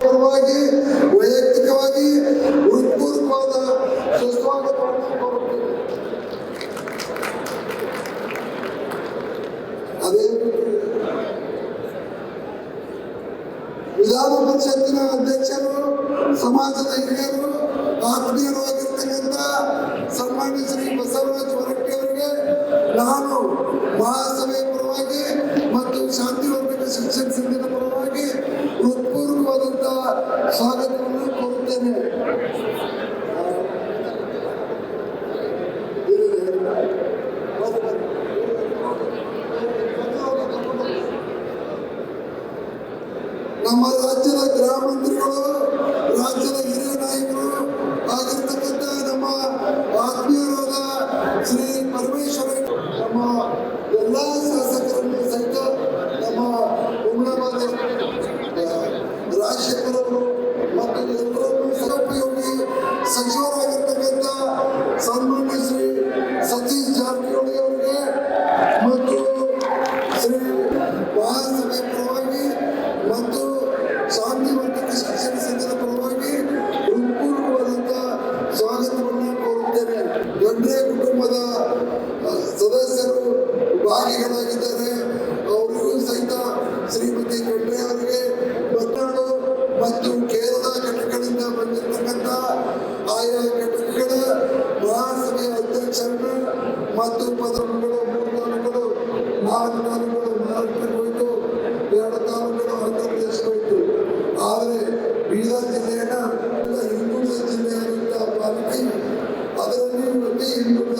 ಪರವಾಗಿ ವೈಯಕ್ತಿಕವಾಗಿ ಹೃತ್ಪೂರ್ವಕವಾದ ಸುಸ್ವಾಗತವನ್ನು ಕೋರುತ್ತೇನೆ ಪರಿಷತ್ತಿನ ಅಧ್ಯಕ್ಷರು, ಸಮಾಜದ ಹಿರಿಯರು, ಆತ್ಮೀಯರು ಆಗಿರ್ತಕ್ಕಂಥ ಸನ್ಮಾನ್ಯ ಶ್ರೀ ಬಸವರಾಜ್ ಹೊರಟ್ಟಿ ಅವರಿಗೆ ನಾನು ಮಹಾಸಭೆಯ ಪರವಾಗಿ ಮತ್ತು ಶಾಂತಿವರ್ಧಕ ಶಿಕ್ಷಣ ಸಂಘದ ಪರವಾಗಿ ಹೃತ್ಪೂರ್ವಕವಾದಂತಹ ಸ್ವಾಗತವನ್ನು ಕೋರುತ್ತೇನೆ. ನಮ್ಮ ಮಂತ್ರಿಗಳು ರಾಜ್ಯದ ಹಿರಿಯ ನಾಯಕರು ಆಗಿರ್ತಕ್ಕಂಥ ನಮ್ಮ ಆತ್ಮೀಯರಾದ ಶ್ರೀ ಪರಮೇಶ್ವರ ನಮ್ಮ ಎಲ್ಲ ಶಾಸಕರನ್ನು ಸಹಿತ ನಮ್ಮ ಉಮ್ಮಳವಾದ ರಾಜಶೇಖರ್ ಅವರು ಮತ್ತು ಎಲ್ಲರನ್ನೂ ಸದುಪಯೋಗಿ ಸಚಿವರಾಗಿರ್ತಕ್ಕಂಥ ಭಾಗಿಗಳಾಗಿದ್ದಾರೆ. ಅವರಿಗೂ ಸಹಿತ ಶ್ರೀಮತಿ ಖಂಡ್ರೆ ಅವರಿಗೆ ಮಲೆನಾಡು ಮತ್ತು ಕೇರಳ ಘಟಕಗಳಿಂದ ಬಂದಿರತಕ್ಕಂಥ ಆಯಾ ಘಟಕಗಳ ಮಹಾಸಭೆಯ ಅಧ್ಯಕ್ಷರನ್ನು ಮತ್ತು ಪದಗಳು ಮೂರು ತಾಲೂಕುಗಳು ನಾಲ್ಕು ತಾಲೂಕುಗಳು ಮಹಾರಾಷ್ಟ್ರಕ್ಕೆ ಹೋಯಿತು. ಎರಡು ತಾಲೂಕುಗಳು ಆಂಧ್ರ ಪ್ರದೇಶಕ್ಕೆ ಹೋಯಿತು. ಆದರೆ ಬೀದರ್ ಜಿಲ್ಲೆಯನ್ನು ಹಿಂದುಳಿದ ಜಿಲ್ಲೆಯಾದಂಥ ಪಾಲಿಕೆ ಅದರಲ್ಲಿ ಪ್ರತಿ ಹಿಂದುಳಿದ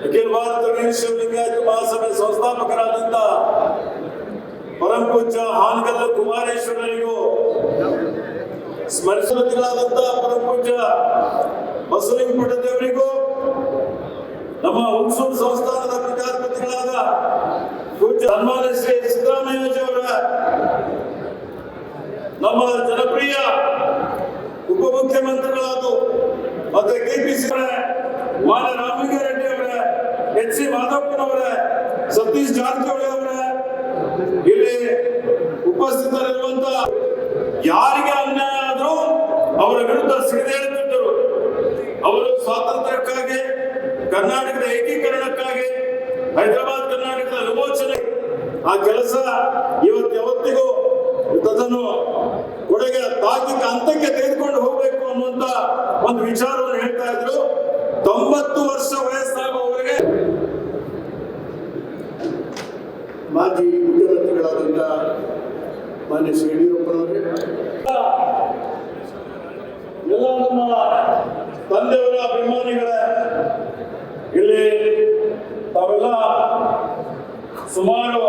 ಅಖಿಲ ಭಾರತ ಗಣೇಶ ಲಿಂಗಾಯತ ಮಹಾಸಭೆ ಸಂಸ್ಥಾಪಕರಾದಂತ ಪರಂ ಪೂಜ್ಯ ಹಾನಗಲ್ಲ ಕುಮಾರೇಶ್ವರರಿಗೂ ಸ್ಮರಿಸಲುಗಳಾದಂತ ಪರಂ ಪೂಜ್ಯ ಬಸವಲಿಂಗ ದೇವರಿಗೂ ನಮ್ಮ ಹುಣಸೂರು ಸಂಸ್ಥಾನದ ಪೀಠಾಧಿಪತಿಗಳಾದ ಪೂಜ್ಯ ಸನ್ಮಾನ್ಯ ಶ್ರೀ ಸಿದ್ದರಾಮಯ್ಯಜಿಯವರ ನಮ್ಮ ಜನಪ್ರಿಯ ಮಾನ್ಯ ರಾಮಲಿಂಗಾರೆಡ್ಡಿ ಅವರ, ಎಚ್ ಸಿ ಮಾಧಪ್ಪನವರ ಸತೀಶ್ ಜಾರಕಿಹೊಳಿ ಅವರ, ಇಲ್ಲಿ ಉಪಸ್ಥಿತರಿರುವಂತ ಯಾರಿಗೆ ಅನ್ಯಾಯ ಆದ್ರೂ ಅವರ ವಿರುದ್ಧ ಸಿಡಿದೇಳುತ್ತಿದ್ದರು ಅವರು ಸ್ವಾತಂತ್ರ್ಯಕ್ಕಾಗಿ, ಕರ್ನಾಟಕದ ಏಕೀಕರಣಕ್ಕಾಗಿ, ಹೈದರಾಬಾದ್ ಕರ್ನಾಟಕದ ವಿಮೋಚನೆ, ಆ ಕೆಲಸ ತೊಂಬತ್ತು ವರ್ಷ ವಯಸ್ಸಾಗುವವರೆಗೆ ಮಾಜಿ ಮುಖ್ಯಮಂತ್ರಿಗಳಾದಂಥ ಮಾನ್ಯ ಶ್ರೀ ಯಡಿಯೂರಪ್ಪನವರೇ ಎಲ್ಲ ನಮ್ಮ ತಂದೆಯವರ ಅಭಿಮಾನಿಗಳ ಇಲ್ಲಿ ತಾವೆಲ್ಲ ಸುಮಾರು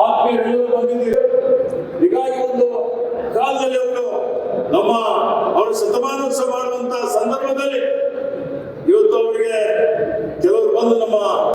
ಆತ್ಮೀಯರು ಬಂದಿದ್ದೀವಿ ಹೀಗಾಗಿ ಒಂದು ಕಾಲದಲ್ಲಿ ಅವರು ನಮ್ಮ